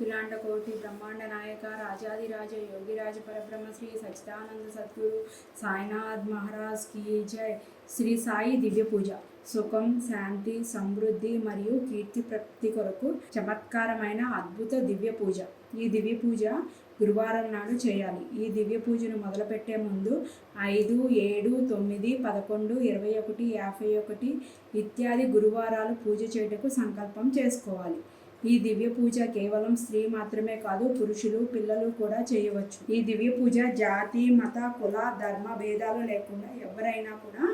అఖిలాండ కోటి బ్రహ్మాండ నాయక రాజాదిరాజ యోగిరాజ పరబ్రహ్మ శ్రీ సచిదానంద సద్గురు సాయినాథ్ మహారాజ్ కీ జయ్ శ్రీ సాయి దివ్య పూజ. సుఖం శాంతి సమృద్ధి మరియు కీర్తి ప్రాప్తి కొరకు చమత్కారమైన అద్భుత దివ్య పూజ. ఈ దివ్య పూజ గురువారం నాడు చేయాలి. ఈ దివ్య పూజను మొదలుపెట్టే ముందు ఐదు ఏడు తొమ్మిది పదకొండు ఇరవై ఒకటి యాభై ఒకటి ఇత్యాది గురువారాలు పూజ చేయుటకు సంకల్పం చేసుకోవాలి. ఈ దివ్య పూజ కేవలం స్త్రీ మాత్రమే కాదు పురుషులు పిల్లలు కూడా చేయవచ్చు. ఈ దివ్య పూజ జాతి మత కుల ధర్మ భేదాలు లేకుండా ఎవరైనా కూడా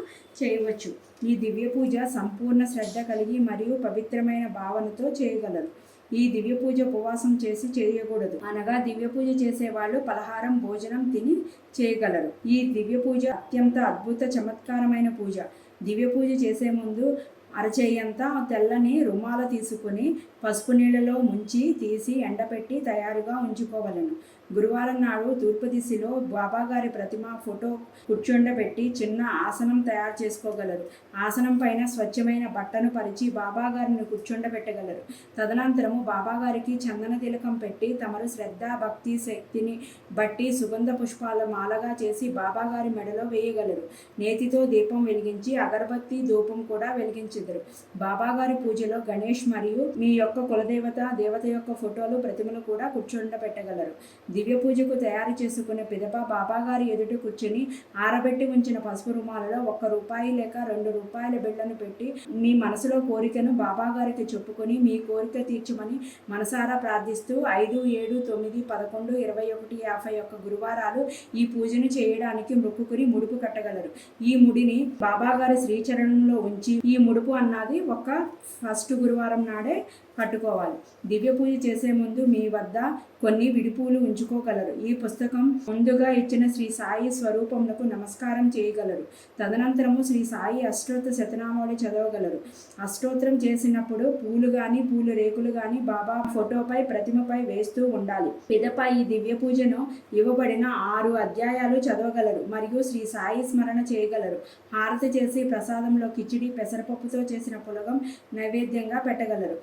చేయవచ్చు. ఈ దివ్య పూజ సంపూర్ణ శ్రద్ధ కలిగి మరియు పవిత్రమైన భావనతో చేయగలరు. ఈ దివ్య పూజ ఉపవాసం చేసి చేయకూడదు. అనగా దివ్య పూజ చేసే వాళ్ళు పలహారం భోజనం తిని చేయగలరు. ఈ దివ్య పూజ అత్యంత అద్భుత చమత్కారమైన పూజ. దివ్య పూజ చేసే ముందు అరచేయంతా తెల్లని రుమాల తీసుకొని పసుపు నీళ్ళలో ముంచి తీసి ఎండపెట్టి తయారుగా ఉంచుకోవలను. గురువారం నాడు తూర్పు దిశలో బాబాగారి ప్రతిమ ఫోటో కూర్చుండబెట్టి చిన్న ఆసనం తయారు చేసుకోగలరు. ఆసనం పైన స్వచ్ఛమైన బట్టను పరిచి బాబాగారిని కూర్చుండబెట్టగలరు. తదనంతరము బాబాగారికి చందన తిలకం పెట్టి తమరు శ్రద్ధ భక్తి శక్తిని బట్టి సుగంధ పుష్పాల మాలగా చేసి బాబాగారి మెడలో వేయగలరు. నేతితో దీపం వెలిగించి అగరబత్తి ధూపం కూడా వెలిగించెదరు. బాబాగారి పూజలో గణేష్ మరియు మీ యొక్క కులదేవత దేవత యొక్క ఫోటోలు ప్రతిమలు కూడా కూర్చుండబెట్టగలరు. దివ్య పూజకు తయారు చేసుకునే పిదప బాబాగారి ఎదుట కూర్చుని ఆరబెట్టి ఉంచిన పసుపు రుమాలలో ఒక్క రూపాయి లేక రెండు రూపాయల బిళ్ళను పెట్టి మీ మనసులో కోరికను బాబాగారికి చెప్పుకొని మీ కోరిక తీర్చమని మనసారా ప్రార్థిస్తూ ఐదు ఏడు తొమ్మిది పదకొండు ఇరవై ఒకటి యాభై ఒక్క గురువారాలు ఈ పూజను చేయడానికి మొక్కుకుని ముడుపు కట్టగలరు. ఈ ముడిని బాబాగారి శ్రీచరణంలో ఉంచి ఈ ముడుపు అన్నది ఒక ఫస్ట్ గురువారం నాడే పట్టుకోవాలి. దివ్య పూజ చేసే ముందు మీ వద్ద కొన్ని విడిపూలు ఉంచుకోగలరు. ఈ పుస్తకం ముందుగా ఇచ్చిన శ్రీ సాయి స్వరూపమునకు నమస్కారం చేయగలరు. తదనంతరము శ్రీ సాయి అష్టోత్తర శతనామాలు చదవగలరు. అష్టోత్తరం చేసినప్పుడు పూలు కానీ పూలు రేకులు కానీ బాబా ఫోటోపై ప్రతిమపై వేస్తూ ఉండాలి. పిదప ఈ దివ్య పూజను ఇవ్వబడిన ఆరు అధ్యాయాలు చదవగలరు మరియు శ్రీ సాయి స్మరణ చేయగలరు. హారతి చేసి ప్రసాదంలో కిచిడి పెసరపప్పుతో చేసిన పులగం నైవేద్యంగా పెట్టగలరు.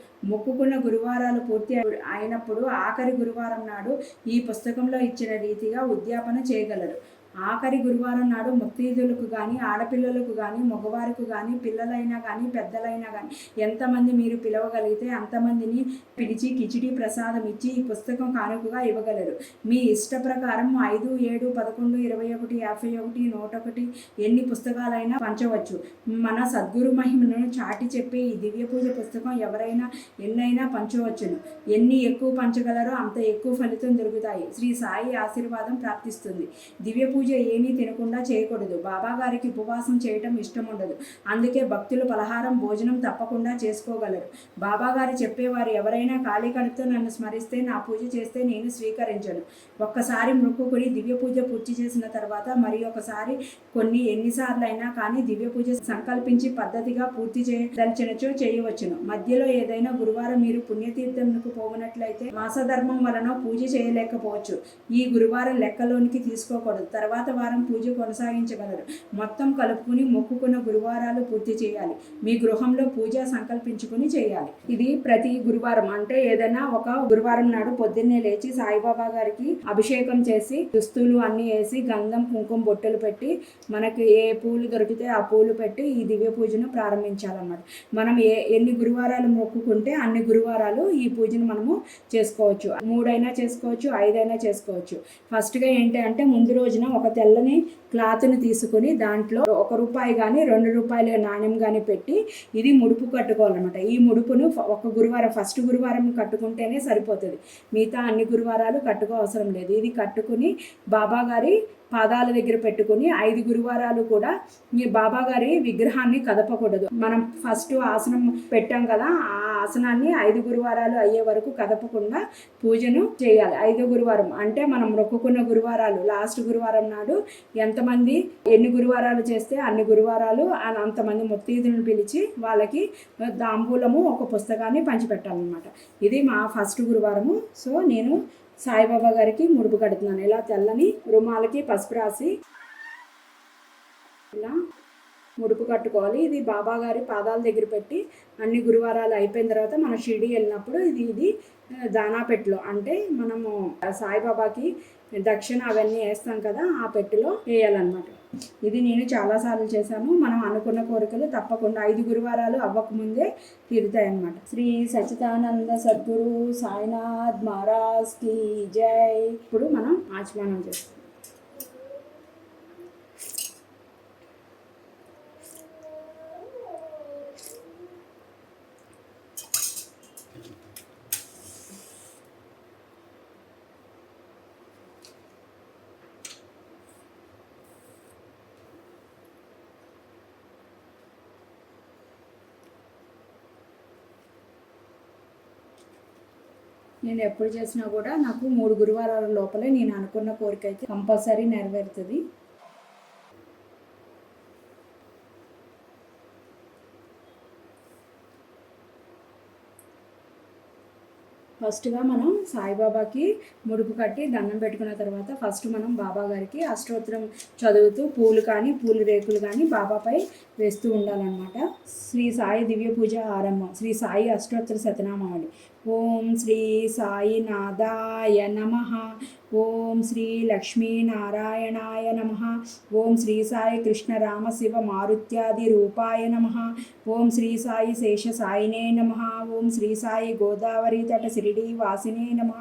ఒప్పుకున్న గురువారాలు పూర్తి అయినప్పుడు ఆఖరి గురువారం నాడు ఈ పుస్తకంలో ఇచ్చిన రీతిగా ఉద్యాపన చేయగలరు. ఆఖరి గురువారం నాడు ముత్తీదులకు కానీ ఆడపిల్లలకు కానీ మగవారికి కానీ పిల్లలైనా కానీ పెద్దలైనా కానీ ఎంతమంది మీరు పిలవగలిగితే అంతమందిని పిలిచి కిచిడి ప్రసాదం ఇచ్చి ఈ పుస్తకం కానుకగా ఇవ్వగలరు. మీ ఇష్ట ప్రకారం ఐదు ఏడు పదకొండు ఇరవై ఒకటి యాభై ఒకటి నూట ఒకటి ఎన్ని పుస్తకాలైనా పంచవచ్చు. మన సద్గురు మహిమను చాటి చెప్పే ఈ దివ్య పూజ పుస్తకం ఎవరైనా ఎన్నైనా పంచవచ్చును. ఎన్ని ఎక్కువ పంచగలరో అంత ఎక్కువ ఫలితం దొరుకుతాయి. శ్రీ సాయి ఆశీర్వాదం ప్రాప్తిస్తుంది. దివ్య పూజ పూజ ఏమీ తినకుండా చేయకూడదు. బాబాగారికి ఉపవాసం చేయటం ఇష్టం ఉండదు అందుకే భక్తులు పలహారం భోజనం తప్పకుండా చేసుకోగలరు. బాబాగారు చెప్పేవారు ఎవరైనా ఖాళీ కడుపుతో నన్ను స్మరిస్తే నా పూజ చేస్తే నేను స్వీకరించను. ఒక్కసారి మొక్కుకుని దివ్య పూజ పూర్తి చేసిన తర్వాత మరి ఒకసారి కొన్ని ఎన్నిసార్లు అయినా కానీ దివ్య పూజ సంకల్పించి పద్ధతిగా పూర్తి చేయదలిచినచో చేయవచ్చును. మధ్యలో ఏదైనా గురువారం మీరు పుణ్యతీర్థంకు పోగినట్లయితే మాసధర్మం వలన పూజ చేయలేకపోవచ్చు. ఈ గురువారం లెక్కలోనికి తీసుకోకూడదు. తర్వాత వారం పూజ కొనసాగించగలరు. మొత్తం కలుపుకుని మొక్కుకున్న గురువారాలు పూర్తి చేయాలి. మీ గృహంలో పూజ సంకల్పించుకుని చేయాలి. ఇది ప్రతి గురువారం. అంటే ఏదైనా ఒక గురువారం నాడు పొద్దున్నే లేచి సాయిబాబా గారికి అభిషేకం చేసి దుస్తులు అన్ని వేసి గంధం కుంకుమ బొట్టెలు పెట్టి మనకి ఏ పూలు దొరికితే ఆ పూలు పెట్టి ఈ దివ్య పూజను ప్రారంభించాలన్నమాట. మనం ఏ ఎన్ని గురువారాలు మొక్కుకుంటే అన్ని గురువారాలు ఈ పూజను మనము చేసుకోవచ్చు. మూడైనా చేసుకోవచ్చు ఐదైనా చేసుకోవచ్చు. ఫస్ట్గా ఏంటి అంటే ముందు రోజున ఒక ఒక తెల్లని క్లాత్ని తీసుకొని దాంట్లో ఒక రూపాయి కానీ రెండు రూపాయల నాణ్యం కానీ పెట్టి ఇది ముడుపు కట్టుకోవాలన్నమాట. ఈ ముడుపును ఒక గురువారం ఫస్ట్ గురువారం కట్టుకుంటేనే సరిపోతుంది. మిగతా అన్ని గురువారాలు కట్టుకో అవసరం లేదు. ఇది కట్టుకుని బాబా గారి పాదాల దగ్గర పెట్టుకుని ఐదు గురువారాలు కూడా ఈ బాబా గారి విగ్రహాన్ని కదపకూడదు. మనం ఫస్ట్ ఆసనం పెట్టాం కదా ఆ ఆసనాన్ని ఐదు గురువారాలు అయ్యే వరకు కదపకుండా పూజను చేయాలి. ఐదో గురువారం అంటే మనం మొక్కుకున్న గురువారాలు లాస్ట్ గురువారం నాడు ఎంతమంది ఎన్ని గురువారాలు చేస్తే అన్ని గురువారాలు అంతమంది ముత్తీదులను పిలిచి వాళ్ళకి దాంబూలము ఒక పుస్తకాన్ని పంచిపెట్టాలన్నమాట. ఇది మా ఫస్ట్ గురువారము. సో నేను సాయిబాబా గారికి ముడుపు కడుతున్నాను. ఇలా తెల్లని రుమాలకి పసుపు రాసి ఇలా ముడుపు కట్టుకోవాలి. ఇది బాబా గారి పాదాల దగ్గర పెట్టి అన్ని గురువారాలు అయిపోయిన తర్వాత మన షిరిడి వెళ్ళినప్పుడు ఇది ఇది ఆ, దానా అంటే మనము సాయిబాబాకి దక్షిణ అవన్నీ వేస్తాం కదా ఆ పెట్టెలో వేయాలన్నమాట. ఇది నేను చాలాసార్లు చేశాను. మనం అనుకున్న కోరికలు తప్పకుండా ఐదు గురువారాలు అవ్వకముందే తీరుతాయన్నమాట. శ్రీ సచిదానంద సద్గురు సాయినాథ్ మహారాజ్కి జై. ఇప్పుడు మనం ఆచమనం చేస్తాం. నేను ఎప్పుడు చేసినా కూడా నాకు మూడు గురువారాల లోపలే నేను అనుకున్న కోరిక అయితే కంపల్సరీ నెరవేరుతుంది. ఫస్ట్గా మనం సాయిబాబాకి ముడుపు కట్టి దండం పెట్టుకున్న తర్వాత ఫస్ట్ మనం బాబా గారికి అష్టోత్తరం చదువుతూ పూలు కానీ పూలు రేకులు కానీ బాబాపై వేస్తూ ఉండాలన్నమాట. శ్రీ సాయి దివ్య పూజ ఆరంభం. శ్రీ సాయి అష్టోత్తర శతనామావళి ఓం శ్రీ సాయి నాదాయ నమ. ఓం శ్రీ లక్ష్మీనారాయణాయ నమ ఓం శ్రీ సాయి కృష్ణ రామ శివ మారుత్యాది రూపాయ నమ ఓం శ్రీ సాయి శేష సాయినే నమ ఓం శ్రీ సాయి గోదావరి తట శిరిడి వాసినే నమ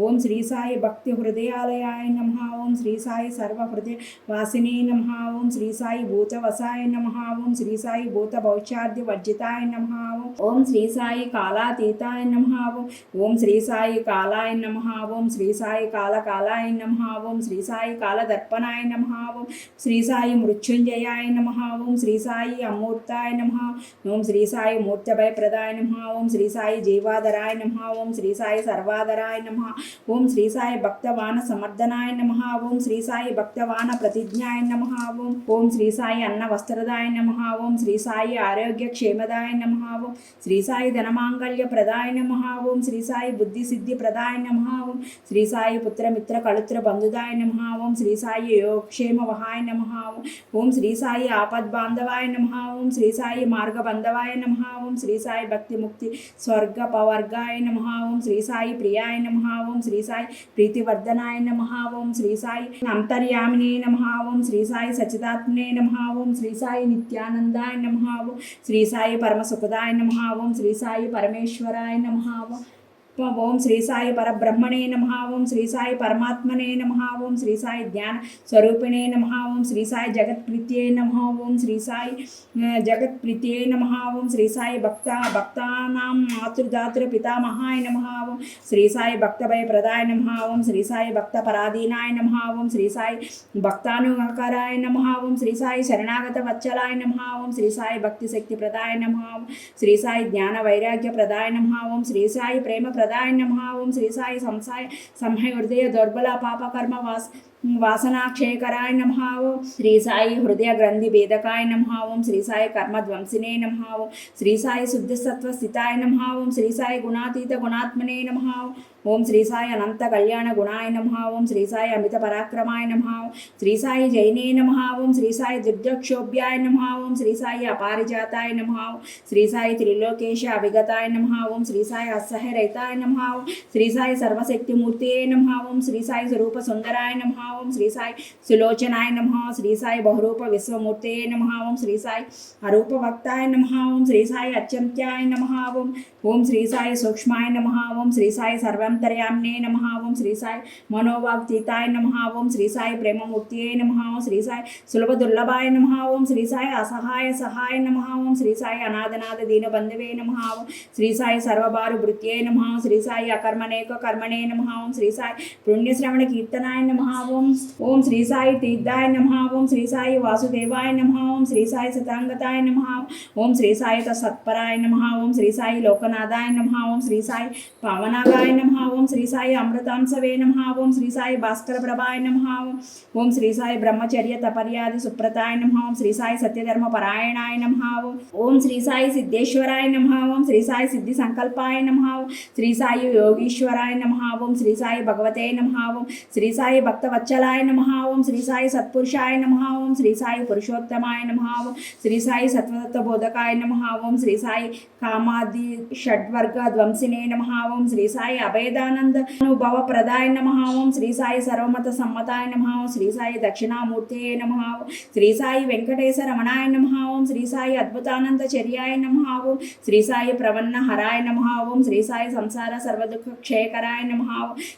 ఓం శ్రీ సాయి భక్తి హృదయాలయాయ నమ ఓం శ్రీ సాయి సర్వ హృదయ వాసినే నమ ఓం శ్రీ సాయి భూత వసాయ నమ ఓం శ్రీ సాయి భూత భౌచాద్య వర్జితాయ నమ ఓం శ్రీ సాయి కాలాతీతాయ నమ ఓం శ్రీ సాయి కాలాయ నమ ఓం శ్రీ సాయి కాలకా కాలాయ నమ ఓం శ్రీ సాయి కాల దర్పణాయ నమ ఓం శ్రీ సాయి మృత్యుంజయాయ నమ ఓం శ్రీ సాయి అమూర్తాయ నమ ఓం శ్రీ సాయి మూర్తభయ ప్రదాయ నమ ఓం శ్రీ సాయి జీవాధరాయ నమ ఓం శ్రీ సాయి సర్వాధరాయ నమ ఓం శ్రీ సాయి భక్తవాన సమర్థనాయ నమ ఓం శ్రీ సాయి భక్తవాన ప్రతిజ్ఞాయ నమ ఓం ఓం శ్రీ సాయి అన్న వస్త్రదాయ నమ ఓం శ్రీ సాయి ఆరోగ్య క్షేమదాయ నమ ఓం శ్రీ సాయి ధనమాంగళ్య ప్రదాయ నమ ఓం శ్రీ సాయి బుద్ధి సిద్ధి ప్రదాయ నమ ఓం శ్రీ సాయి పుత్రమిత్ర కళుత్ర బంధుదాయ నమ ఓం శ్రీ సాయి యోగక్షేమ వహాయ నమ ఓం శ్రీ సాయి ఆపద్బాంధవాయ నమ ఓం శ్రీ సాయి మార్గబంధవాయ నమ ఓం శ్రీ సాయి భక్తి ముక్తి స్వర్గ పవర్గాయ నమ ఓం శ్రీ సాయి ప్రియాయ నమ ఓం శ్రీ సాయి ప్రీతివర్ధనాయ నమ ఓం శ్రీ సాయి అంతర్యామినే నమ ఓం శ్రీ సాయి సచిదాత్మనే నమ ఓం శ్రీ సాయి నిత్యానందాయ నమ ఓం శ్రీ సాయి పరమసుఖదాయ నమ ఓం శ్రీ సాయి పరమేశ్వరాయ నమ ఓం ఓం శ్రీ సాయి పరబ్రహ్మణే నమ ఓం శ్రీ సాయి పరమాత్మనే నమ ఓం శ్రీ సాయి జ్ఞాన స్వరూపిణే నమ ఓం శ్రీ సాయి జగత్ప్రీత్యే నమ ఓం శ్రీ సాయి జగత్ప్రీత్యే నమ ఓం శ్రీ సాయి భక్త భక్తానాం మాతృదాతృ పితామహాయ నమ ఓం శ్రీ సాయి భక్తభయ ప్రదాయ నమ ఓం శ్రీ సాయి భక్త పరాధీనాయ నమ ఓం శ్రీ సాయి భక్తానుకరాయ నమ ఓం శ్రీ సాయి శరణాగత వత్సలాయ నమ ఓం శ్రీ సాయి భక్తి శక్తి ప్రదాయ నమ ఓం శ్రీ సాయి జ్ఞాన వైరాగ్య ప్రదాయ నమ ఓం శ్రీ సాయి ప్రేమ ప్రదాయ నమ ఓం శ్రీ సాయి సంసాయ సంహయ హృదయ దుర్బల పాప కర్మ వాస వాసనాక్షయకరాయ నమ ఓం శ్రీ సాయి హృదయ గ్రంథి భేదకాయ నమ ఓం శ్రీ సాయి కర్మధ్వంసినే నమ ఓం శ్రీ సాయి శుద్ధ సత్వ స్థితాయ నమ ఓం ఓం శ్రీసాయి అనంత కళ్యాణ గుణాయ నమ ఓం శ్రీసాయి అమిత పరాక్రమాయ నమ శ్రీసాయి జైనే నమ ఓం శ్రీసాయి దుర్గక్షోభ్యాయ నమ ఓం శ్రీసాయి అపారిజాతాయ నమ శ్రీసాయి త్రిలోకేశ అవిగతాయ నమ ఓం శ్రీసాయి సాయి అసహరహితాయ నమ శ్రీ సాయి సర్వశక్తిమూర్తియే నమ ఓం శ్రీసాయి స్వరూప సుందరాయ నమ ఓం శ్రీసాయి సులోచనాయ నమ శ్రీసాయి బహురూప విశ్వమూర్తయే నమ ఓం శ్రీసాయి అరూప భక్తాయ నమ ఓం శ్రీసాయి అత్యంత్యాయ నమ ఓం ఓం శ్రీసాయి సూక్ష్మాయ నమ ఓం శ్రీసాయి సర్వం అంతర్యామ్నే నమ ఓం శ్రీసాయి మనోవాక్తీతాయ నమ ఓం శ్రీసాయి ప్రేమమూర్తియే నమ ఓం శ్రీసాయి సులభ దుర్లభాయ నమ ఓం శ్రీసాయి అసహాయ సహాయ నమ ఓం శ్రీసాయి అనాథనాథ దీనబంధువే నమ ఓం శ్రీసాయి సర్వభారు భృత్యే నమ ఓం శ్రీసాయి అకర్మణేక కర్మణే నమ ఓం శ్రీసాయి పుణ్యశ్రవణ కీర్తనాయ నమ ఓం ఓం శ్రీసాయి తీర్థాయ నమ ఓం శ్రీసాయి వాసుదేవాయ నమ ఓం శ్రీసాయి సతాంగతాయ నమ ఓం శ్రీసాయి సత్పరాయ నమ ఓం శ్రీసాయి లోకనాథాయ నమ ఓం శ్రీసాయి పవనాగాయ నమ ఓం శ్రీ సాయి అమృతాంశవే నమ ఓం శ్రీ సాయి భాస్కర ప్రభాయ నమ ఓం శ్రీ సాయి బ్రహ్మచర్య తపర్యాది సుప్రతాయ నమ ఓం శ్రీ సాయి సత్యధర్మ పరాయణాయ నమ ఓం శ్రీ సాయి సిద్ధేశ్వరాయ నమ ఓం శ్రీ సాయి సిద్ధి సంకల్పాయ నమ శ్రీ సాయి యోగీశ్వరాయ నమ ఓం శ్రీ సాయి భగవతే నమ ఓం శ్రీ సాయి భక్తవత్సలాయ నమ ఓం శ్రీ సాయి సత్పురుషాయ నమ ఓం శ్రీ సాయి పురుషోత్తమాయ నమ ఓం శ్రీ సాయి సత్వదత్త బోధకాయ నమ ఓం శ్రీ సాయి కామాది షడ్వర్గ ధ్వంసినే నమ ఓం శ్రీ సాయి సచ్చిదానంద భవ ప్రదాయ నమ ఓం శ్రీ సాయి సర్వమత సమ్మతాయ నమ ఓం శ్రీ సాయి దక్షిణామూర్తే నమ శ్రీ సాయి వెంకటేశ రమణాయ నమ ఓం శ్రీ సాయి అద్భుతానంద చర్యాయ నమ ఓం శ్రీ సాయి ప్రవన్న హరాయ నమ ఓం శ్రీ సాయి సంసార సర్వదుఃఖ క్షయకరాయ నమ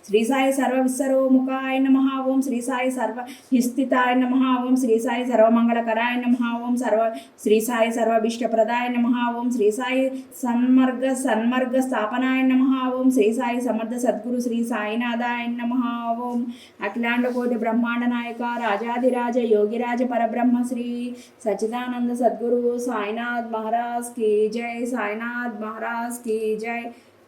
శ్రీ సాయి సర్వ విశ్వరోముఖాయ నమ ఓం శ్రీ సాయి సర్వ హిస్థితాయ నమ ఓం శ్రీ సాయి సర్వమంగళకరాయ నమ ఓం సర్వ శ్రీ సాయి సర్వభిష్టప్రదాయ నమ ఓం శ్రీ సాయి సన్మర్గ సన్మర్గ స్థాపనాయ నమ ఓం శ్రీ సాయి సమ సమర్థ సద్గురు శ్రీ సాయినాథాయ నమ. ఓం అఖిలాండ కోటి బ్రహ్మాండ నాయక రాజాధిరాజ యోగిరాజ పరబ్రహ్మ శ్రీ సచిదానంద సద్గురు సాయినాథ్ మహారాజ్కి జై. సాయినాథ్ మహారాజ్కి జై.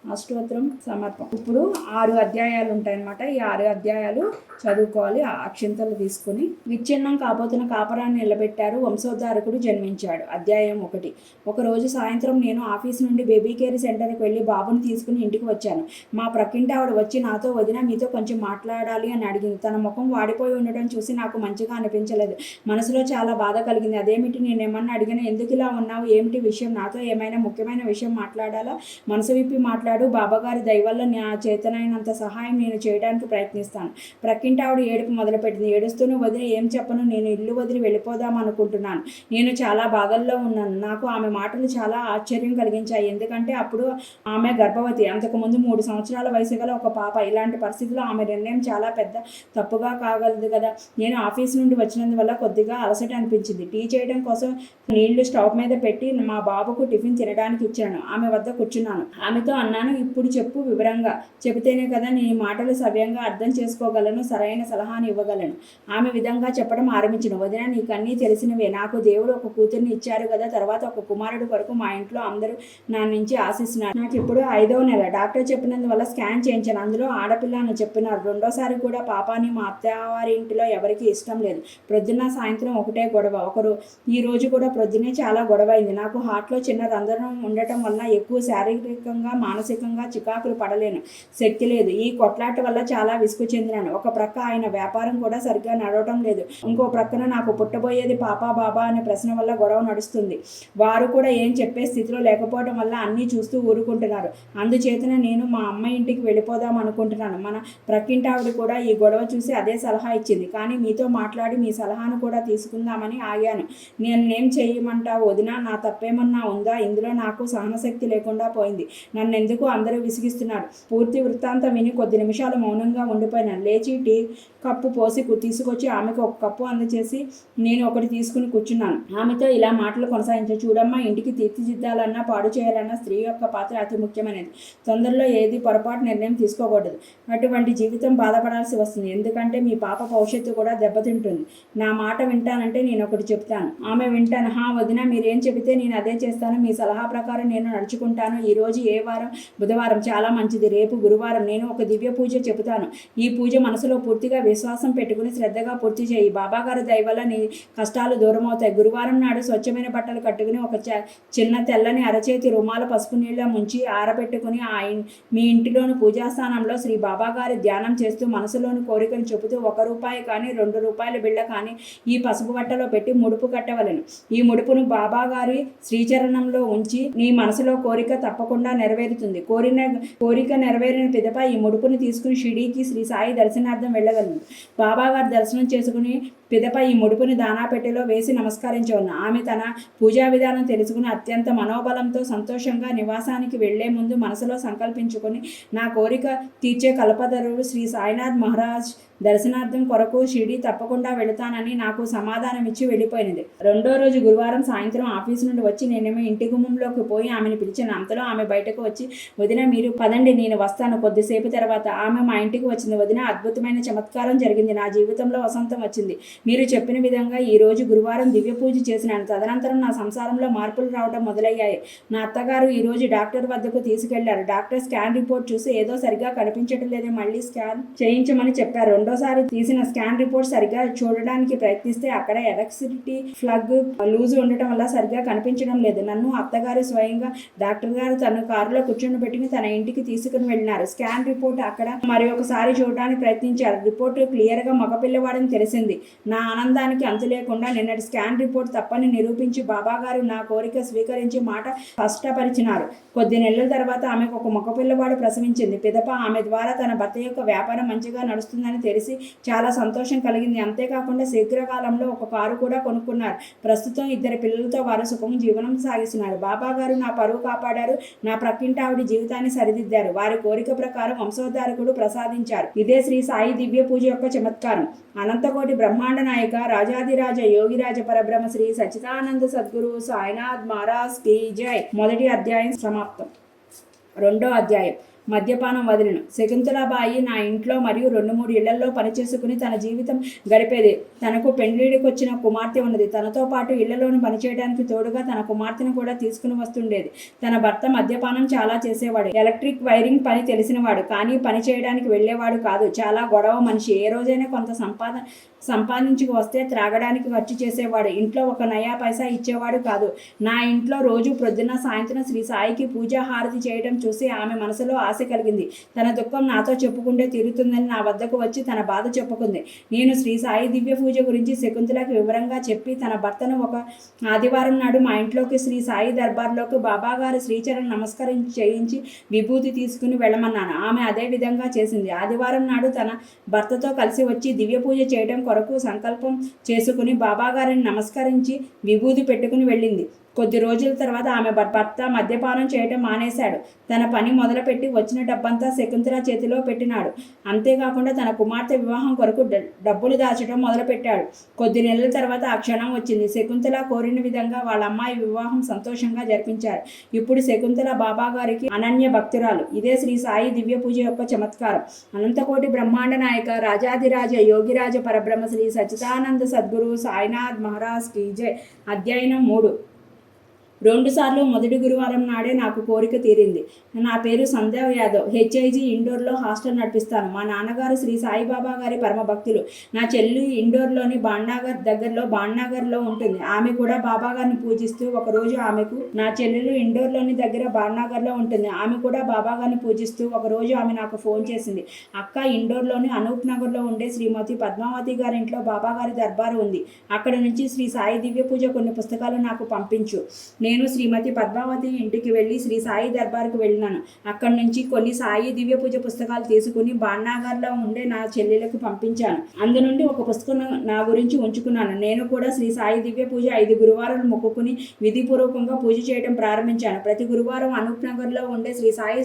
అష్టోత్తరం సమర్పం. ఇప్పుడు ఆరు అధ్యాయాలు ఉంటాయన్నమాట. ఈ ఆరు అధ్యాయాలు చదువుకోవాలి. అక్షింతలు తీసుకుని విచ్ఛిన్నం కాబోతున్న కాపరాన్ని నిలబెట్టారు. వంశోద్ధారకుడు జన్మించాడు. అధ్యాయం ఒకటి. ఒకరోజు సాయంత్రం నేను ఆఫీస్ నుండి బేబీ కేర్ సెంటర్కి వెళ్ళి బాబుని తీసుకుని ఇంటికి వచ్చాను. మా ప్రక్కింటి ఆవిడ వచ్చి నాతో వదిన మీతో కొంచెం మాట్లాడాలి అని అడిగింది. తన ముఖం వాడిపోయి ఉండడం చూసి నాకు మంచిగా అనిపించలేదు. మనసులో చాలా బాధ కలిగింది. అదేమిటి? నేను ఏమన్నా అడిగినా ఎందుకు ఇలా ఉన్నావు? ఏమిటి విషయం? నాతో ఏమైనా ముఖ్యమైన విషయం మాట్లాడాలా? మనసు విప్పి మాట్లాడాలి మాట్లాడు బాబాగారి దయవల్ల నా చేతనైనంత సహాయం నేను చేయడానికి ప్రయత్నిస్తాను. ప్రక్కింటి ఆవిడ ఏడుపు మొదలుపెట్టింది. ఏడుస్తూనే వదిలి ఏం చెప్పను? నేను ఇల్లు వదిలి వెళ్ళిపోదాం అనుకుంటున్నాను. నేను చాలా బాధల్లో ఉన్నాను. నాకు ఆమె మాటలు చాలా ఆశ్చర్యం కలిగించాయి. ఎందుకంటే అప్పుడు ఆమె గర్భవతి. అంతకుముందు మూడు సంవత్సరాల వయసు గల ఒక పాప. ఇలాంటి పరిస్థితుల్లో ఆమె నిర్ణయం చాలా పెద్ద తప్పుగా కాగలదు కదా. నేను ఆఫీస్ నుండి వచ్చినందువల్ల కొద్దిగా అలసట అనిపించింది. టీ చేయడం కోసం నీళ్ళు స్టవ్ మీద పెట్టి మా బాబుకు టిఫిన్ తినడానికి ఇచ్చాను. ఆమె వద్ద కూర్చున్నాను. ఆమెతో అన్నాను ఇప్పుడు చెప్పు వివరంగా. చెబితేనే కదా నీ మాటలు సవ్యంగా అర్థం చేసుకోగలను సరైన సలహాను ఇవ్వగలను. ఆమె విధంగా చెప్పడం ఆరంభించిన వదిన నీకు అన్నీ తెలిసినవే. నాకు దేవుడు ఒక కూతుర్ని ఇచ్చారు కదా తర్వాత ఒక కుమారుడు కొరకు మా ఇంట్లో అందరూ నా నుంచి ఆశిస్తున్నారు. నాకు ఇప్పుడు ఐదవ నెల. డాక్టర్ చెప్పినందువల్ల స్కాన్ చేయించాను. అందులో ఆడపిల్ల అని చెప్పినారు. రెండోసారి కూడా పాపాని మా అత్తవారి ఇంటిలో ఎవరికి ఇష్టం లేదు. ప్రొద్దున సాయంత్రం ఒకటే గొడవ. ఒకరు ఈ రోజు కూడా ప్రొద్దునే చాలా గొడవ అయింది నాకు హార్ట్లో చిన్న రంధ్రం ఉండటం వల్ల ఎక్కువ శారీరకంగా మానసిక మానసికంగా చికాకులు పడలేను. శక్తి లేదు. ఈ కొట్లాట వల్ల చాలా విసుగు చెందినాను. ఒక ప్రక్క ఆయన వ్యాపారం కూడా సరిగ్గా నడవటం లేదు. ఇంకో ప్రక్కన నాకు పుట్టబోయేది పాపా బాబా అనే ప్రశ్న వల్ల గొడవ నడుస్తుంది. వారు కూడా ఏం చెప్పే స్థితిలో లేకపోవడం వల్ల అన్నీ చూస్తూ ఊరుకుంటున్నారు. అందుచేతన నేను మా అమ్మ ఇంటికి వెళ్ళిపోదాం అనుకుంటున్నాను. మన ప్రక్కింటి ఆవిడ కూడా ఈ గొడవ చూసి అదే సలహా ఇచ్చింది. కానీ మీతో మాట్లాడి మీ సలహాను కూడా తీసుకుందామని ఆగాను. నేనేం చేయమంటా చేయమంటావు వదినా? నా తప్పేమన్నా ఉందా? ఇందులో నాకు సహనశక్తి లేకుండా పోయింది. నన్ను ఎందుకు ఎందుకు అందరూ విసిగిస్తున్నారు. పూర్తి వృత్తాంతం విని కొద్ది నిమిషాలు మౌనంగా ఉండిపోయినాను లేచి టీ కప్పు పోసి తీసుకొచ్చి ఆమెకు ఒక కప్పు అందచేసి నేను ఒకటి తీసుకుని కూర్చున్నాను. ఆమెతో ఇలా మాటలు కొనసాగించే చూడమ్మా ఇంటికి తీర్చిదిద్దాలన్నా పాడు చేయాలన్నా స్త్రీ యొక్క పాత్ర అతి ముఖ్యమైనది. తొందరలో ఏది పొరపాటు నిర్ణయం తీసుకోకూడదు. అటువంటి జీవితం బాధపడాల్సి వస్తుంది. ఎందుకంటే మీ పాప భవిష్యత్తు కూడా దెబ్బతింటుంది. నా మాట వింటానంటే నేను ఒకటి చెప్తాను. ఆమె వింటాను. హా వదిన మీరేం చెబితే నేను అదే చేస్తాను. మీ సలహా ప్రకారం నేను నడుచుకుంటాను. ఈరోజు ఏ వారం బుధవారం చాలా మంచిది. రేపు గురువారం నేను ఒక దివ్య పూజ చెబుతాను. ఈ పూజ మనసులో పూర్తిగా విశ్వాసం పెట్టుకుని శ్రద్ధగా పూర్తి చేయి. బాబాగారి దయ వల్ల నీ కష్టాలు దూరం అవుతాయి గురువారం నాడు స్వచ్ఛమైన బట్టలు కట్టుకుని ఒక చ- చిన్న తెల్లని అరచేతి రుమాల పసుపు నీళ్ళ ముంచి ఆరబెట్టుకుని ఆ మీ ఇంటిలోని పూజాస్థానంలో శ్రీ బాబాగారి ధ్యానం చేస్తూ మనసులోని కోరికను చెబుతూ ఒక రూపాయి కానీ రెండు రూపాయల బిళ్ళ కానీ ఈ పసుపు బట్టలో పెట్టి ముడుపు కట్టవలను. ఈ ముడుపును బాబాగారి శ్రీచరణంలో ఉంచి నీ మనసులో కోరిక తప్పకుండా నెరవేరుతుంది. కోరిన కోరిక నెరవేరిన పిదప ఈ ముడుపుని తీసుకుని షిడీకి శ్రీ సాయి దర్శనార్థం వెళ్ళగలను. బాబాగారి దర్శనం చేసుకుని పిదప ఈ ముడుపుని దానాపెట్టెలో వేసి నమస్కరించవలను. ఆమె తన పూజా విధానం తెలుసుకుని అత్యంత మనోబలంతో సంతోషంగా నివాసానికి వెళ్ళే ముందు మనసులో సంకల్పించుకొని నా కోరిక తీర్చే కల్పతరుడు శ్రీ సాయినాథ్ మహారాజ్ దర్శనార్థం కొరకు షిరిడి తప్పకుండా వెళతానని నాకు సమాధానం ఇచ్చి వెళ్ళిపోయినది. రెండో రోజు గురువారం సాయంత్రం ఆఫీస్ నుండి వచ్చి నేనేమో ఇంటి గుమ్మంలోకి పోయి ఆమెను పిలిచాను. అంతలో ఆమె బయటకు వచ్చి వదిన మీరు పదండి నేను వస్తాను. కొద్దిసేపు తర్వాత ఆమె మా ఇంటికి వచ్చింది. వదిన అద్భుతమైన చమత్కారం జరిగింది. నా జీవితంలో వసంతం వచ్చింది. మీరు చెప్పిన విధంగా ఈరోజు గురువారం దివ్య పూజ చేసినాను. తదనంతరం నా సంసారంలో మార్పులు రావడం మొదలయ్యాయి. నా అత్తగారు ఈరోజు డాక్టర్ వద్దకు తీసుకెళ్ళారు. డాక్టర్ స్కాన్ రిపోర్ట్ చూసి ఏదో సరిగ్గా కనిపించడం లేదే మళ్ళీ స్కాన్ చేయించమని చెప్పారు. రెండోసారి తీసిన స్కాన్ రిపోర్ట్ సరిగ్గా చూడడానికి ప్రయత్నిస్తే అక్కడ ఎలక్ట్రిసిటీ ఫ్లగ్ లూజ్ ఉండటం వల్ల సరిగ్గా కనిపించడం లేదు. నన్ను అత్తగారు స్వయంగా డాక్టర్ గారు తన కారులో కూర్చొని పెట్టుకుని తన ఇంటికి తీసుకుని వెళ్ళినారు. స్కాన్ రిపోర్ట్ అక్కడ మరి ఒకసారి చూడడానికి ప్రయత్నించారు. రిపోర్ట్ క్లియర్గా మగపిల్లవాడని తెలిసింది. నా ఆనందానికి అంతు లేకుండా నిన్నటి స్కాన్ రిపోర్ట్ తప్పని నిరూపించి బాబాగారు నా కోరిక స్వీకరించి మాట స్పష్టపరిచినారు. కొద్ది నెలల తర్వాత ఆమెకు ఒక మగపిల్లవాడు ప్రసవించింది. పిదప ఆమె ద్వారా తన భర్త యొక్క వ్యాపారం మంచిగా నడుస్తుందని తెలిసి చాలా సంతోషం కలిగింది. అంతేకాకుండా శీఘ్రకాలంలో ఒక కారు కూడా కొనుక్కున్నారు. ప్రస్తుతం ఇద్దరు పిల్లలతో వారు సుఖం జీవనం సాగిస్తున్నారు. బాబాగారు నా పరువు కాపాడారు. నా ప్రక్కింటి ఆవిడ జీవితాన్ని సరిదిద్దారు. వారి కోరిక ప్రకారం వంశోద్ధారకుడు ప్రసాదించారు. ఇదే శ్రీ సాయి దివ్య పూజ యొక్క చమత్కారం. అనంతకోటి బ్రహ్మాండ నాయక రాజాదిరాజ యోగిరాజ పరబ్రహ్మ శ్రీ సచిదానంద సద్గురు సాయినాథ్ మహారాజ్ కీ జై. మొదటి అధ్యాయం సమాప్తం. రెండో అధ్యాయం. మద్యపానం వదిలిను. శకుంతలాబాయి నా ఇంట్లో మరియు రెండు మూడు ఇళ్ళలో పనిచేసుకుని తన జీవితం గడిపేది. తనకు పెండ్లిడికి వచ్చిన కుమార్తె ఉన్నది. తనతో పాటు ఇళ్ళలోని పనిచేయడానికి తోడుగా తన కుమార్తెను కూడా తీసుకుని వస్తుండేది. తన భర్త మద్యపానం చాలా చేసేవాడు. ఎలక్ట్రిక్ వైరింగ్ పని తెలిసినవాడు. కానీ పని చేయడానికి వెళ్ళేవాడు కాదు. చాలా గొడవ మనిషి. ఏ రోజైనా కొంత సంపాదన సంపాదించుకు వస్తే త్రాగడానికి ఖర్చు చేసేవాడు. ఇంట్లో ఒక నయా పైసా ఇచ్చేవాడు కాదు. నా ఇంట్లో రోజు ప్రొద్దున సాయంత్రం శ్రీ సాయికి పూజా హారతి చేయడం చూసి ఆమె మనసులో ఆశ కలిగింది. తన దుఃఖం నాతో చెప్పుకుంటే తీరుతుందని నా వద్దకు వచ్చి తన బాధ చెప్పుకుంది. నేను శ్రీ సాయి దివ్య పూజ గురించి శకుంతలకు వివరంగా చెప్పి తన భర్తను ఒక ఆదివారం నాడు మా ఇంట్లోకి శ్రీ సాయి దర్బార్లోకి బాబాగారు శ్రీచరణ్ నమస్కరించి చేయించి విభూతి తీసుకుని వెళ్ళమన్నాను. ఆమె అదే విధంగా చేసింది. ఆదివారం నాడు తన భర్తతో కలిసి వచ్చి దివ్య పూజ చేయడం కొరకు సంకల్పం చేసుకుని బాబాగారిని నమస్కరించి విభూతి పెట్టుకుని వెళ్ళింది. కొద్ది రోజుల తర్వాత ఆమె భర్త మద్యపానం చేయటం మానేశాడు. తన పని మొదలుపెట్టి వచ్చిన డబ్బంతా శకుంతల చేతిలో పెట్టినాడు. అంతేకాకుండా తన కుమార్తె వివాహం కొరకు డబ్బులు దాచడం మొదలుపెట్టాడు. కొద్ది నెలల తర్వాత ఆ క్షణం వచ్చింది. శకుంతల కోరిన విధంగా వాళ్ళ అమ్మాయి వివాహం సంతోషంగా జరిపించారు. ఇప్పుడు శకుంతల బాబా గారికి అనన్య భక్తురాలు. ఇదే శ్రీ సాయి దివ్య పూజ యొక్క చమత్కారం. అనంతకోటి బ్రహ్మాండ నాయక రాజాదిరాజ యోగిరాజ పరబ్రహ్మ శ్రీ సచ్చిదానంద సద్గురు సాయినాథ్ మహారాజ్ కీ జై. అధ్యయనం మూడు. రెండుసార్లు మొదటి గురువారం నాడే నాకు కోరిక తీరింది. నా పేరు సంధ్యా యాదవ్. హెచ్ఐజీ ఇండోర్లో హాస్టల్ నడిపిస్తాను. మా నాన్నగారు శ్రీ సాయిబాబా గారి పరమ భక్తులు. నా చెల్లి ఇండోర్లోని బాణాగర్ దగ్గరలో బాణాగర్లో ఉంటుంది. ఆమె కూడా బాబా గారిని పూజిస్తూ ఒకరోజు ఆమెకు నా చెల్లెలు ఇండోర్లోని దగ్గర బాణాగర్లో ఉంటుంది. ఆమె కూడా బాబా గారిని పూజిస్తూ ఒకరోజు ఆమె నాకు ఫోన్ చేసింది. అక్క ఇండోర్లోని అనూప్ నగర్లో ఉండే శ్రీమతి పద్మావతి గారి ఇంట్లో బాబాగారి దర్బారు ఉంది. అక్కడ నుంచి శ్రీ సాయి దివ్య పూజ కొన్ని పుస్తకాలు నాకు పంపించు. నేను నేను శ్రీమతి పద్మావతి ఇంటికి వెళ్ళి శ్రీ సాయి దర్బార్కు వెళ్ళినాను. అక్కడి నుంచి కొన్ని సాయి దివ్య పూజ పుస్తకాలు తీసుకుని బాణాగర్లో ఉండే నా చెల్లెలకు పంపించాను. అందు నుండి ఒక పుస్తకం నా గురించి ఉంచుకున్నాను. నేను కూడా శ్రీ సాయి దివ్య పూజ ఐదు గురువారాలు మొక్కుకుని విధిపూర్వకంగా పూజ చేయడం ప్రారంభించాను. ప్రతి గురువారం అనూప్ నగర్లో ఉండే శ్రీ సాయి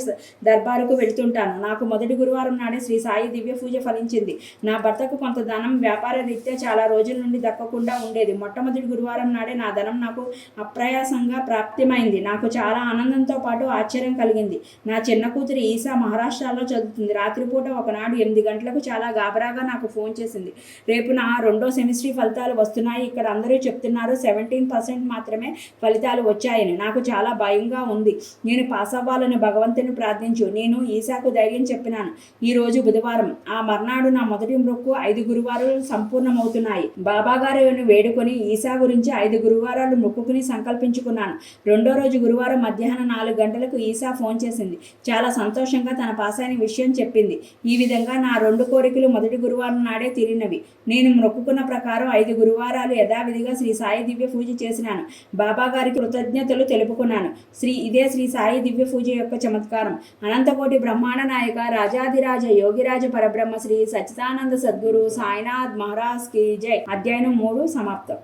దర్బారుకు వెళ్తుంటాను. నాకు మొదటి గురువారం నాడే శ్రీ సాయి దివ్య పూజ ఫలించింది. నా భర్తకు కొంత ధనం వ్యాపార రీత్యా చాలా రోజుల నుండి దక్కకుండా ఉండేది. మొట్టమొదటి గురువారం నాడే నా ధనం నాకు అప్రయాసంగా ప్రాప్తిమైంది. నాకు చాలా ఆనందంతో పాటు ఆశ్చర్యం కలిగింది. నా చిన్న కూతురు ఈసా మహారాష్ట్రలో చదువుతుంది. రాత్రిపూట ఒకనాడు ఎనిమిది గంటలకు చాలా గాబరాగా నాకు ఫోన్ చేసింది. రేపు నా రెండో సెమిస్ట్రీ ఫలితాలు వస్తున్నాయి. ఇక్కడ అందరూ చెప్తున్నారు సెవెంటీన్ పర్సెంట్ మాత్రమే ఫలితాలు వచ్చాయని. నాకు చాలా భయంగా ఉంది. నేను పాస్ అవ్వాలని భగవంతుని ప్రార్థించు. నేను ఈశాకు ధైర్యం చెప్పినాను. ఈరోజు బుధవారం. ఆ మర్నాడు నా మొదటి మొక్కు ఐదు గురువారాలు సంపూర్ణమవుతున్నాయి. బాబాగారు వేడుకొని ఈశా గురించి ఐదు గురువారాలు మొక్కుకుని సంకల్పించుకున్నాను. రెండో రోజు గురువారం మధ్యాహ్నం నాలుగు గంటలకు ఈసా ఫోన్ చేసింది. చాలా సంతోషంగా తన పాస్ విషయం చెప్పింది. ఈ విధంగా నా రెండు కోరికలు మొదటి గురువారం నాడే తీరినవి. నేను మొక్కుకున్న ప్రకారం ఐదు గురువారాలు యథావిధిగా శ్రీ సాయి దివ్య పూజ చేసినాను. బాబా గారికి కృతజ్ఞతలు తెలుపుకున్నాను. శ్రీ ఇదే శ్రీ సాయి దివ్య పూజ యొక్క చమత్కారం. అనంతకోటి బ్రహ్మాండ నాయక రాజాదిరాజ యోగిరాజ పరబ్రహ్మ శ్రీ సచ్చిదానంద సద్గురు సాయినాథ్ మహారాజ్కి జై. అధ్యయనం మూడు సమాప్తం.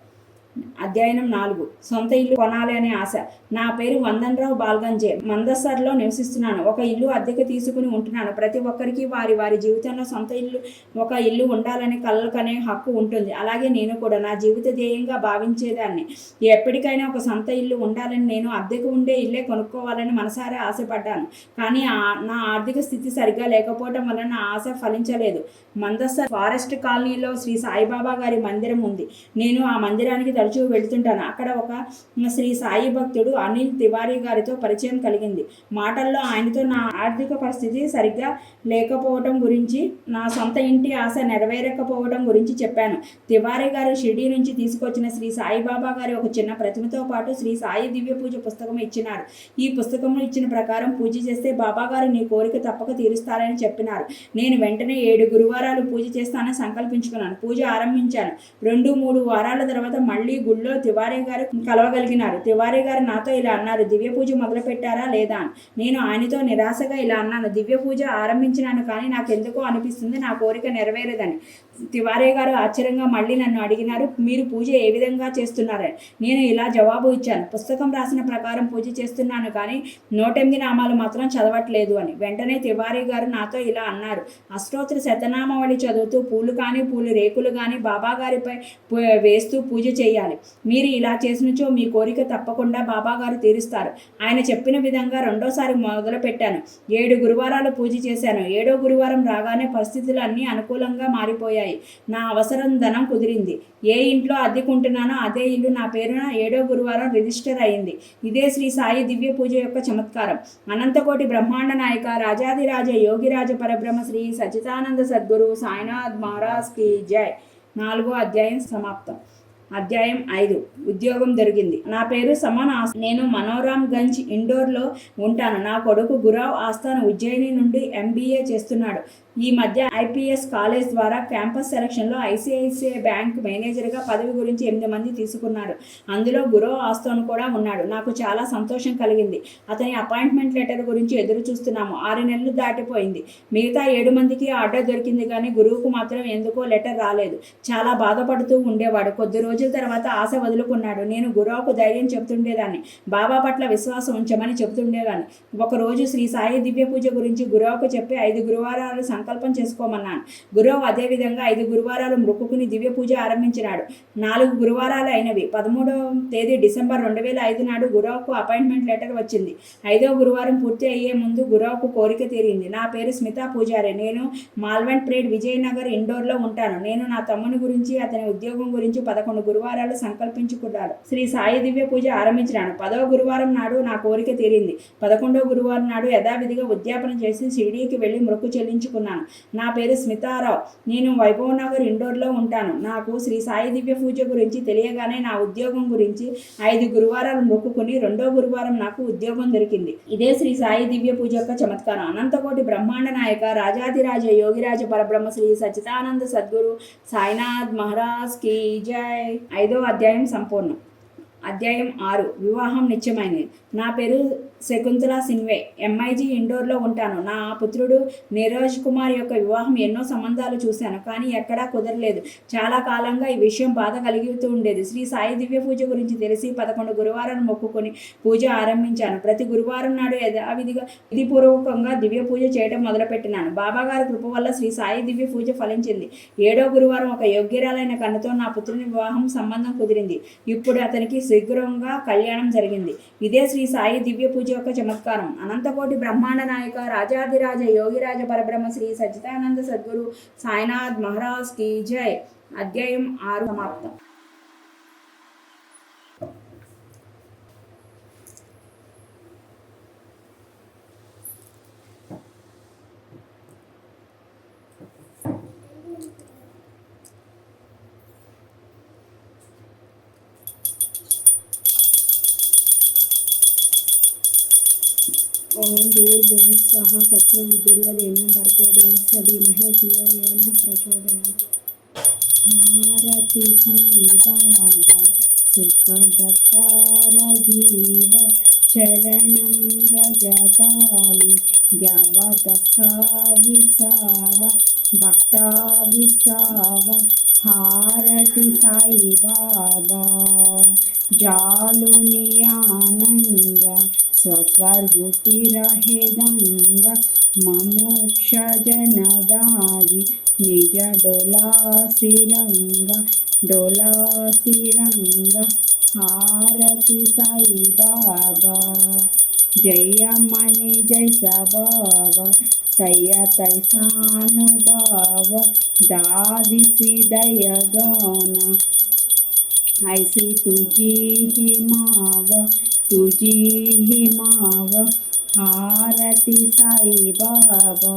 అధ్యయనం నాలుగు. సొంత ఇల్లు కొనాలి అనే ఆశ. నా పేరు వందనరావు బాల్గంజే. మందసర్లో నివసిస్తున్నాను. ఒక ఇల్లు అద్దెకు తీసుకుని ఉంటున్నాను. ప్రతి ఒక్కరికి వారి వారి జీవితంలో సొంత ఇల్లు ఒక ఇల్లు ఉండాలని కలలకనే హక్కు ఉంటుంది. అలాగే నేను కూడా నా జీవిత ధ్యేయంగా భావించేదాన్ని. ఎప్పటికైనా ఒక సొంత ఇల్లు ఉండాలని నేను అద్దెకు ఉండే ఇల్లే కొనుక్కోవాలని మనసారా ఆశపడ్డాను. కానీ నా ఆర్థిక స్థితి సరిగ్గా లేకపోవడం వల్ల నా ఆశ ఫలించలేదు. మందసర్ ఫారెస్ట్ కాలనీలో శ్రీ సాయిబాబా గారి మందిరం ఉంది. నేను ఆ మందిరానికి తరచూ వెళ్తుంటాను. అక్కడ ఒక శ్రీ సాయి భక్తుడు అనిల్ తివారీ గారితో పరిచయం కలిగింది. మాటల్లో ఆయనతో నా ఆర్థిక పరిస్థితి సరిగ్గా లేకపోవడం గురించి నా సొంత ఇంటి ఆశ నెరవేరకపోవడం గురించి చెప్పాను. తివారీ గారు షిర్డీ నుంచి తీసుకొచ్చిన శ్రీ సాయిబాబా గారి ఒక చిన్న ప్రతిమతో పాటు శ్రీ సాయి దివ్య పూజ పుస్తకం ఇచ్చినారు. ఈ పుస్తకం ఇచ్చిన ప్రకారం పూజ చేస్తే బాబా గారు నీ కోరిక తప్పక తీరుస్తారని చెప్పినారు. నేను వెంటనే ఏడు గురువారాలు పూజ చేస్తానని సంకల్పించుకున్నాను. పూజ ఆరంభించాను. రెండు మూడు వారాల తర్వాత మళ్ళీ గుళ్ళో తివారీ గారు కలవగలిగినారు. తివారీ గారు నాతో ఇలా అన్నారు. దివ్య పూజ మొదలు పెట్టారా లేదా? అని నేను ఆయనతో నిరాశగా ఇలా అన్నాను. దివ్య పూజ ఆరంభించినాను కానీ నాకు ఎందుకో అనిపిస్తుంది. నా కోరిక నెరవేరదని. తివారీ గారు ఆశ్చర్యంగా మళ్ళీ నన్ను అడిగినారు. మీరు పూజ ఏ విధంగా చేస్తున్నారని నేను ఇలా జవాబు ఇచ్చాను. పుస్తకం రాసిన ప్రకారం పూజ చేస్తున్నాను కానీ నూట ఎనిమిది నామాలు మాత్రం చదవట్లేదు అని. వెంటనే తివారీ గారు నాతో ఇలా అన్నారు. అష్టోత్తర శతనామావళి చదువుతూ పూలు కానీ పూలు రేకులు కానీ బాబా గారిపై వేస్తూ పూజ చేయాలి. మీరు ఇలా చేసినచో మీ కోరిక తప్పకుండా బాబాగారు తీరుస్తారు. ఆయన చెప్పిన విధంగా రెండోసారి మొదలు పెట్టాను ఏడు గురువారాలు పూజ చేశాను. ఏడో గురువారం రాగానే పరిస్థితులు అన్నీ అనుకూలంగా మారిపోయాయి. నా అవసరం ధనం కుదిరింది. ఏ ఇంట్లో అద్దెకుంటున్నానో అదే ఇల్లు నా పేరున ఏడో గురువారం రిజిస్టర్ అయింది. ఇదే శ్రీ సాయి దివ్య పూజ యొక్క చమత్కారం. అనంతకోటి బ్రహ్మాండ నాయక రాజాదిరాజ యోగిరాజ పరబ్రహ్మ శ్రీ సచితానంద సద్గురు సాయినాథ్ మహారాజ్కి జై. నాలుగో అధ్యాయం సమాప్తం. అధ్యాయం ఐదు. ఉద్యోగం దొరికింది నా పేరు సమన్ ఆస్ నేను మనోరామ్ గంజ్ ఇండోర్లో ఉంటాను. నా కొడుకు గురావ్ ఆస్థాన్ ఉజ్జయిని నుండి ఎంబీఏ చేస్తున్నాడు. ఈ మధ్య ఐపీఎస్ కాలేజ్ ద్వారా క్యాంపస్ సెలక్షన్లో ఐసిఐసిఐ బ్యాంక్ మేనేజర్గా పదవి గురించి ఎనిమిది మంది తీసుకున్నారు. అందులో గురో ఆస్తోన్ కూడా ఉన్నాడు. నాకు చాలా సంతోషం కలిగింది. అతని అపాయింట్మెంట్ లెటర్ గురించి ఎదురు చూస్తున్నాము. ఆరు నెలలు దాటిపోయింది. మిగతా ఏడు మందికి ఆర్డర్ దొరికింది కానీ గురువుకు మాత్రం ఎందుకో లెటర్ రాలేదు. చాలా బాధపడుతూ ఉండేవాడు. కొద్ది రోజుల తర్వాత ఆశ వదులుకున్నాడు. నేను గురువుకు ధైర్యం చెబుతుండేదాన్ని. బాబా పట్ల విశ్వాసం ఉంచమని చెబుతుండేదాన్ని ఒకరోజు శ్రీ సాయి దివ్య పూజ గురించి గురువుకు చెప్పి ఐదు గురువారాలు సంకల్పం చేసుకోమన్నాను గురువు అదేవిధంగా ఐదు గురువారాలు మృక్కుకుని దివ్య పూజ ఆరంభించినాడు. నాలుగు గురువారాలు అయినవి. పదమూడవ తేదీ డిసెంబర్ రెండు వేల ఐదు నాడు గురువుకు అపాయింట్మెంట్ లెటర్ వచ్చింది. ఐదవ గురువారం పూర్తి అయ్యే ముందు గురువుకు కోరిక తీరింది. నా పేరు స్మితా పూజారి. నేను మాల్వెంట్ ప్రేడ్ విజయనగర్ ఇండోర్లో ఉంటాను. నేను నా తమ్ముని గురించి అతని ఉద్యోగం గురించి పదకొండు గురువారాలు సంకల్పించుకున్నాడు శ్రీ సాయి దివ్య పూజ ఆరంభించినాను. పదవ గురువారం నాడు నా కోరిక తీరింది. పదకొండవ గురువారం నాడు యథావిధిగా ఉద్యాపన చేసి షిరిడీకి వెళ్ళి మొక్కు చెల్లించుకున్నాను. నా పేరు స్మితారావు. నేను వైభవ్ నగర్ ఇండోర్లో ఉంటాను. నాకు శ్రీ సాయి దివ్య పూజ గురించి తెలియగానే నా ఉద్యోగం గురించి ఐదు గురువారాలు మొక్కుకుని రెండో గురువారం నాకు ఉద్యోగం దొరికింది. ఇదే శ్రీ సాయి దివ్య పూజ యొక్క చమత్కారం. అనంతకోటి బ్రహ్మాండ నాయక రాజాదిరాజ యోగిరాజ పరబ్రహ్మ శ్రీ సచ్చిదానంద సద్గురు సాయినాథ్ మహారాజ్ కీ జై. ఐదో అధ్యాయం సంపూర్ణం. అధ్యాయం ఆరు. వివాహం నిత్యమైనది నా పేరు శకుంతల సిన్వే. ఎంఐజీ ఇండోర్లో ఉంటాను. నా పుత్రుడు నీరజ్ కుమార్ యొక్క వివాహం ఎన్నో సంబంధాలు చూశాను కానీ ఎక్కడా కుదరలేదు. చాలా కాలంగా ఈ విషయం బాధ కలిగితూ ఉండేది. శ్రీ సాయి దివ్య పూజ గురించి తెలిసి పదకొండు గురువారాలు మొక్కుకొని పూజ ఆరంభించాను. ప్రతి గురువారం నాడు యథావిధిగా విధిపూర్వకంగా దివ్య పూజ చేయడం మొదలుపెట్టినాను. బాబాగారి కృప వల్ల శ్రీ సాయి దివ్య పూజ ఫలించింది. ఏడో గురువారం ఒక యోగ్యరాలైన కన్నుతో నా పుత్రుని వివాహం సంబంధం కుదిరింది. ఇప్పుడు అతనికి శీఘ్రంగా కళ్యాణం జరిగింది. ఇదే శ్రీ సాయి దివ్య పూజ యొక్క చమత్కారం. అనంతకోటి బ్రహ్మాండ నాయక రాజాదిరాజ యోగిరాజ పరబ్రహ్మ శ్రీ సచ్చిదానంద సద్గురు సాయినాథ్ మహారాజ్కి జయ్ అధ్యాయం ఆరు సమాప్తం. ఓం భూర్భువః స్వః తత్సవితుర్వరేణ్యం భర్గో దేవస్య ధీమహి ధియో యో నః ప్రచోదయాత్ భారతి సాయి బాబా సుఖదకారజీవ చరణం రజతాలి యవదసా విసావ భక్తా విసావ హారతి సాయి బాబా स्वस्वर्गुटिरहेदङ्ग ममोक्षजनदारि निज डोलासिरङ्ग डोलासिरङ्ग आरति साई बाबा जयमणि जय सबाव तय तैसानुभाव दादिसि दयगान ऐसि तुझी माव तुझी ही माव हारती साई बाबा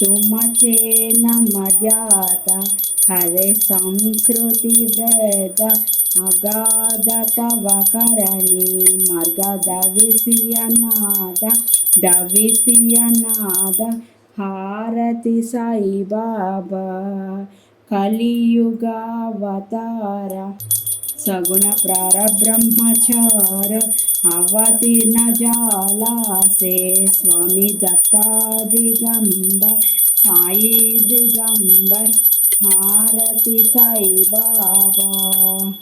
तुमचे नम जाता हरे संस्कृति वेद अगाध तव करणी मर्गद विषयनाद दविषयनाद हारति साई बाबा कलियुगावतार सगुणप्रारब्रह्मचार अवतीर्णजालासे अवती न जालासे। साई दिगम्बर हारति साई बाबा।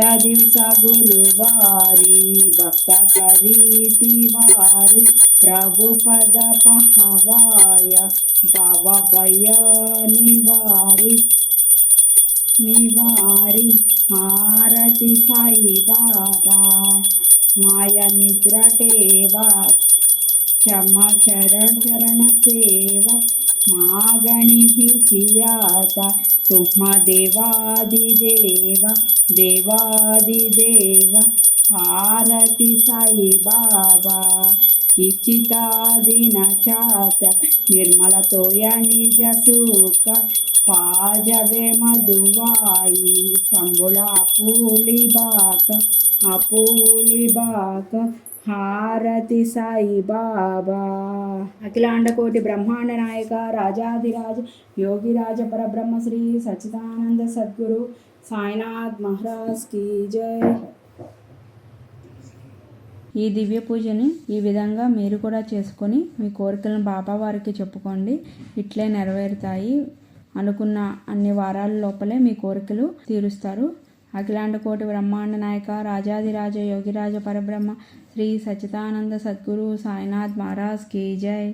तदिवस गुरुवारी भक्तकरीति वारि प्रभुपदपहवाय भवभयानि वारि నివారి హారతి సాయి బాబా మాయ నిద్ర టేవా క్షమ చరణ చరణ సేవ మాగణి సియాత తుమ్మ దేవాదిదేవ దేవాదిదేవ హారతి సాయి బాబా ఇచ్చితాదిన చాత నిర్మలతోయ నిజ సూక పాజవే మధువాయి సంబుళ అపూలి బాక అపూలి బాక హారతి సాయి బాబా. అఖిలాండకోటి బ్రహ్మాండ నాయక రాజాధిరాజ యోగిరాజ పరబ్రహ్మ శ్రీ సచ్చిదానంద సద్గురు సాయినాథ్ మహారాజ్ కీ జై. ఈ దివ్య పూజని ఈ విధంగా మీరు కూడా చేసుకొని మీ కోరికలను బాబావారికి చెప్పుకోండి. ఇట్లే నెరవేరుతాయి. అనుకున్న అన్ని వారాల లోపలే మీ కోరికలు తీరుస్తారు. అఖిలాండ కోటి బ్రహ్మాండ నాయక రాజాదిరాజ యోగిరాజ పరబ్రహ్మ శ్రీ సచితానంద సద్గురు సాయినాథ్ మహారాజ్ కీ జై.